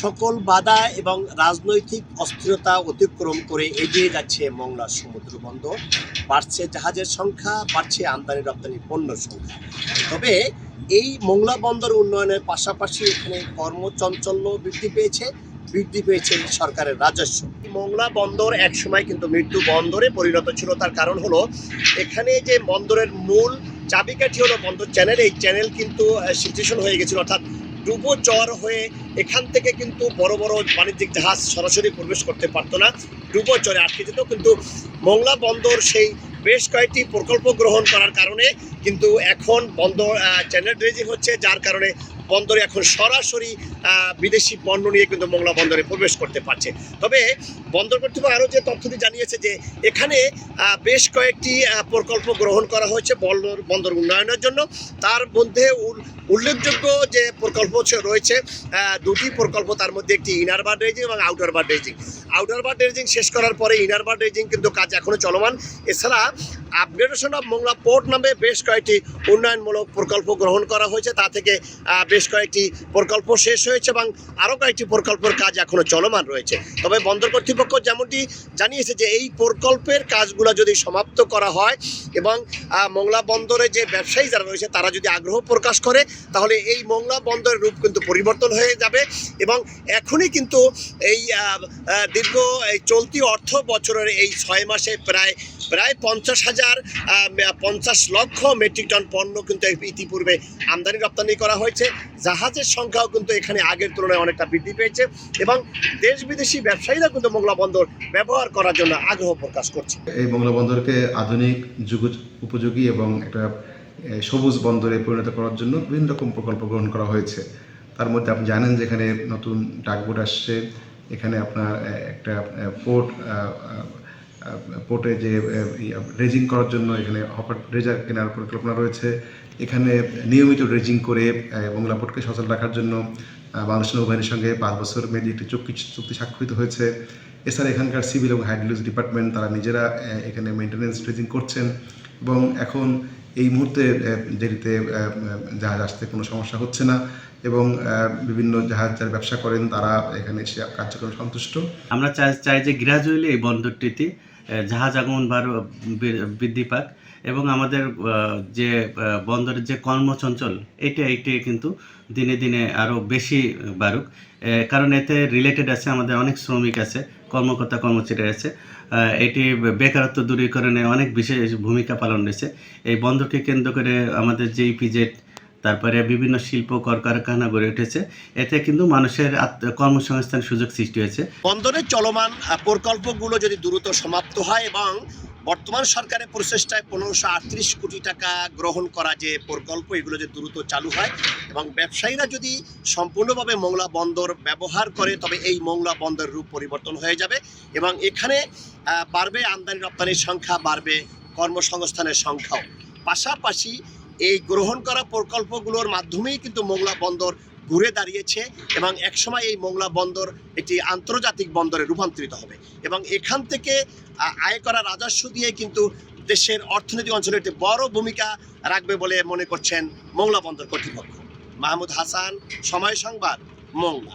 সকল বাধা এবং রাজনৈতিক অস্থিরতা অতিক্রম করে এগিয়ে যাচ্ছে মংলা সমুদ্র বন্দর। বাড়ছে জাহাজের সংখ্যা, বাড়ছে আমদানি রপ্তানি পণ্য সংখ্যা। তবে এই মংলা বন্দর উন্নয়নের পাশাপাশি এখানে কর্মচঞ্চল্য বৃদ্ধি পেয়েছে বৃদ্ধি পেয়েছে সরকারের রাজস্ব। মংলা বন্দর একসময় কিন্তু মৃত্যু বন্দরে পরিণত ছিল। তার কারণ হলো, এখানে যে বন্দরের মূল চাবিকাঠি হলো বন্দর চ্যানেল। এই চ্যানেল কিন্তু সিচুয়েশন হয়ে গেছিল। অর্থাৎ ডুবো চর হয়ে এখান থেকে কিন্তু বড় বড় বাণিজ্যিক জাহাজ সরাসরি প্রবেশ করতে পারতো না। ডুবো চরে আটকে যেত। কিন্তু মংলা বন্দর সেই বেশ কয়েকটি প্রকল্প গ্রহণ করার কারণে কিন্তু এখন বন্দর চ্যানেল ড্রেজিং হচ্ছে, যার কারণে বন্দরে এখন সরাসরি বিদেশি পণ্য নিয়ে কিন্তু মোংলা বন্দরে প্রবেশ করতে পারছে। তবে বন্দর কর্তৃপক্ষ আরও যে তথ্যটি জানিয়েছে যে এখানে বেশ কয়েকটি প্রকল্প গ্রহণ করা হয়েছে বন্দর বন্দর উন্নয়নের জন্য। তার মধ্যে উল্লেখযোগ্য যে প্রকল্প রয়েছে দুটি প্রকল্প তার মধ্যে একটি ইনার বার ড্রেজিং এবং outer bar dredging outer bar dredging শেষ করার পরে ইনার বার ড্রেজিং কিন্তু কাজ এখনও চলমান। এছাড়া আপগ্রেডেশন অফ মোংলা পোর্ট নামে বেশ কয়েকটি উন্নয়নমূলক প্রকল্প গ্রহণ করা হয়েছে। তা থেকে বেশ কয়েকটি প্রকল্প শেষ হয়েছে এবং আরও কয়েকটি প্রকল্পের কাজ এখনও চলমান রয়েছে। তবে বন্দর কর্তৃপক্ষ যেমনটি জানিয়েছে যে, এই প্রকল্পের কাজগুলো যদি সমাপ্ত করা হয় এবং মোংলা বন্দরে যে ব্যবসায়ী যারা রয়েছে, তারা যদি আগ্রহ প্রকাশ করে, তাহলে এই মোংলা বন্দরের রূপ কিন্তু পরিবর্তন হয়ে যাবে এবং এখনই কিন্তু এই দীর্ঘ এই চলতি অর্থ বছরের এই ছয় মাসে প্রায় প্রায় পঞ্চাশ হাজার পঞ্চাশ লক্ষ মেট্রিক টন পণ্য কিন্তু ইতিপূর্বে আমদানি রপ্তানি করা হয়েছে। জাহাজের সংখ্যাও কিন্তু এখানে আগের তুলনায় অনেকটা বৃদ্ধি পেয়েছে এবং দেশ বিদেশি ব্যবসায়ীরা কিন্তু মোংলা বন্দর ব্যবহার করার জন্য আগ্রহ প্রকাশ করছে। এই মংলা বন্দরকে আধুনিক যুগ উপযোগী এবং একটা সবুজ বন্দরে পরিণত করার জন্য বিভিন্ন রকম প্রকল্প গ্রহণ করা হয়েছে। তার মধ্যে আপনি জানেন যে এখানে নতুন ডাকবোট আসছে। এখানে আপনার একটা পোর্ট পোর্টে যে রেজিং করার জন্য এখানে হপার ড্রেজার কেনার পরিকল্পনা রয়েছে। এখানে নিয়মিত রেজিং করে মংলা পোর্টকে সচল রাখার জন্য বাংলাদেশ নৌবাহিনীর সঙ্গে পাঁচ বছর মেয়াদী একটি চুক্তি চুক্তি স্বাক্ষরিত হয়েছে। এছাড়া এখানকার সিভিল এবং হাইড্রোলজি ডিপার্টমেন্ট তারা নিজেরা এখানে মেনটেন্যান্স ট্রেজিং করছেন এবং এখন এই মুহূর্তে দেরিতে জাহাজ আসতে কোনো সমস্যা হচ্ছে না এবং বিভিন্ন জাহাজ যারা ব্যবসা করেন তারা এখানে এসে কার্যক্রম সন্তুষ্ট। আমরা চাই চাই যে গ্রাজুয়ালি এই বন্দরটিতে জাহাজ আগমন বৃদ্ধি পাক। এবং আমাদের যে বন্দরের যে কর্মচঞ্চল, এটা এইটি কিন্তু দিনে দিনে আরও বেশি বাড়ুক। কারণ এতে রিলেটেড আছে আমাদের অনেক শ্রমিক আছে, কর্মকর্তা, কর্মচারী আছে। এটি বেকারত্ব দূরীকরণে অনেক বিশেষ ভূমিকা পালন রয়েছে। এই বন্দরকে কেন্দ্র করে আমাদের যে ইপিজেড তারপরে বিভিন্ন শিল্প, কলকারখানা গড়ে উঠেছে। এতে কিন্তু মানুষের কর্মসংস্থান সুযোগ সৃষ্টি হয়েছে। বন্দরের চলমান প্রকল্পগুলো যদি দ্রুত সমাপ্ত হয় এবং বর্তমান সরকারের প্রচেষ্টায় পনেরোশো আটত্রিশ কোটি টাকা গ্রহণ করা যে প্রকল্প, এগুলো যে দ্রুত চালু হয় এবং ব্যবসায়ীরা যদি সম্পূর্ণভাবে মোংলা বন্দর ব্যবহার করে, তবে এই মোংলা বন্দরের রূপ পরিবর্তন হয়ে যাবে এবং এখানে বাড়বে আমদানি রপ্তানির সংখ্যা, বাড়বে কর্মসংস্থানের সংখ্যাও। পাশাপাশি এই গ্রহণ করা প্রকল্পগুলোর মাধ্যমেই কিন্তু মোংলা বন্দর ঘুরে দাঁড়িয়েছে এবং একসময় এই মোংলা বন্দর একটি আন্তর্জাতিক বন্দরে রূপান্তরিত হবে এবং এখান থেকে আয় করা রাজস্ব দিয়ে কিন্তু দেশের অর্থনৈতিক অঞ্চলে একটি বড় ভূমিকা রাখবে বলে মনে করছেন মোংলা বন্দর কর্তৃপক্ষ। মাহমুদ হাসান, সময় সংবাদ, মোংলা।